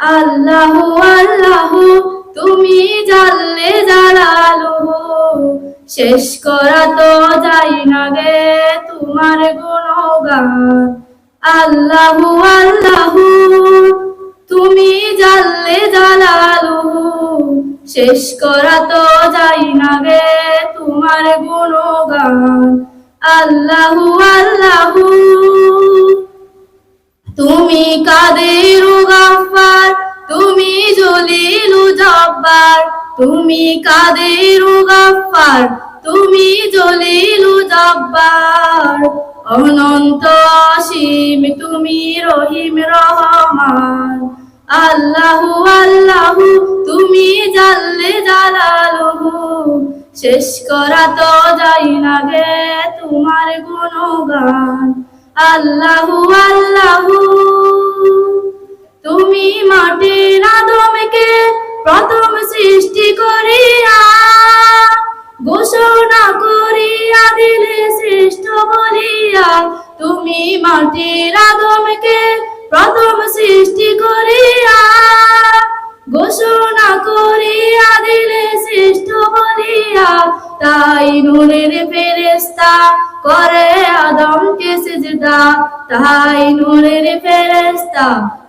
আল্লাহু আল্লাহু, তুমি জানলে জালালুহু। শেষ করা তো যাই না গে তোমার গুণগান। আল্লাহু আল্লাহু, তুমি জানলে জালালুহু। শেষ করা তো যাই না গে তোমার গুণগান। আল্লাহু আল্লাহু, তুমি কাদের গাফার তুমি জলিলু জব্বার, তুমি কাদের গাফার তুমি জলিলু জব্বার। অনন্ত অসীম, তুমি রহিম রহমান। আল্লাহু আল্লাহু, তুমি জাল্লে জালালুহু। শেষ করা তো যাই না গে তোমার গুণগান। আল্লাহু আল্লাহু, তুমি আদমকে প্রথম সৃষ্টি করিয়া, ঘোষণা করিয়া দিলে শ্রেষ্ঠ বলিয়া, তুমি মাটির আদমকে প্রথম সৃষ্টি করিয়া, ঘোষণা করিয়া দিলে শ্রেষ্ঠ বলিয়া, তাই নূরের ফেরেস্তা করে আদমকে সিজদা, তাই নূরের ফেরেস্তা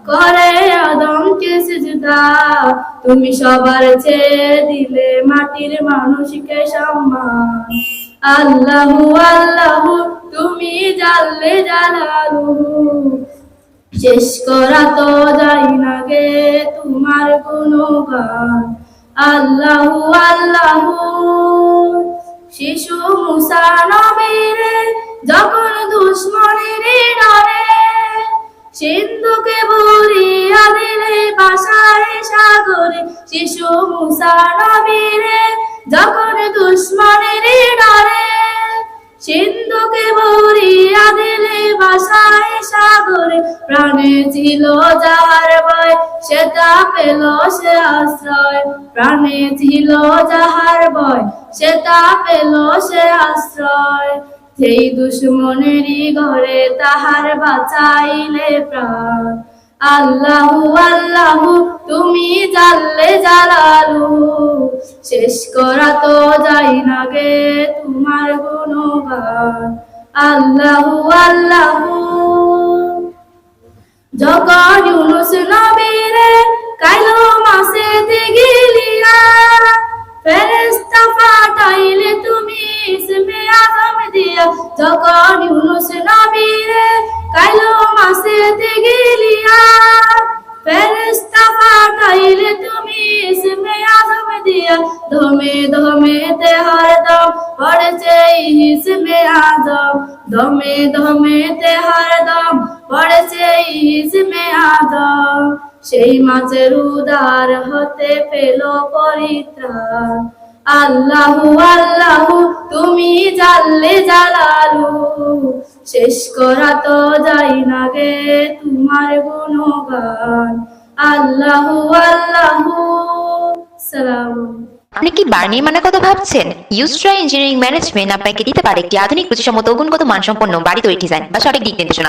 করে আদমকে সিজদা তুমি সবার চেয়ে দিলে মাটির মানুষকে সম্মান। আল্লাহু আল্লাহু, তুমি জানলে জালালু শেষ করা তো যাই না গে তোমার গুণগান। আল্লাহু আল্লাহু, শিশু মুসা নবীরে যখন দুশ্মনের ডরে সিন্ধুকে বাসায় সাগরে শিশু মুসা যখন দুশ্মনের ডরে সিন্ধুকে ভরিয়া দিলে, বাসায় সাগরে প্রাণে ছিল যাহার ভয় সেটা পেল সে আশ্রয়। প্রাণে ছিল যাহার ভয় সেটা পেল সে আশ্রয়। যেই দুশ্মনেরই ঘরে তাহার বাঁচাইলে প্রাণ আল্লাহু আল্লাহু, তুমি জানলে জালালু। শেষ করা তো যাই না গে তোমার গুণগান। আল্লাহু আল্লাহু। যখন ইউনুস নবীরে কাইলো মাসে গিলিয়া ফেরেশতা পাঠাইলে তুমি ইসমে আজম দিয়া। যখন ইউনুস নবীরে কাইলো মাসে গিলিয়া ফেরেশতা পাঠাইলে তুমি ইসমে আজম দিয়া। ধমে ধমে তে হরদম পড়ছে ইসমে আজম। ধমে ধমে তে হরদম পড়ছে ইসমে আজম। সেই মাছের উদার হতে পেল পরিত্রাণ। আল্লাহু আল্লাহু তুমি জানলে জালালু, শেষ করা তো যাই না গে তোমার গুণগান। আল্লাহ আল্লাহ, সালাম। আপনি কি বার্নির মানে কথা ভাবছেন? ইউস্ট্রা ইঞ্জিনিয়ারিং ম্যানেজমেন্ট আপনাকে দিতে পারে একটি আধুনিক প্রতিসম্মত গুণগত মানসম্পন্ন বাড়ি তৈরি ডিজাইন বা সঠিক দিক নির্দেশনা?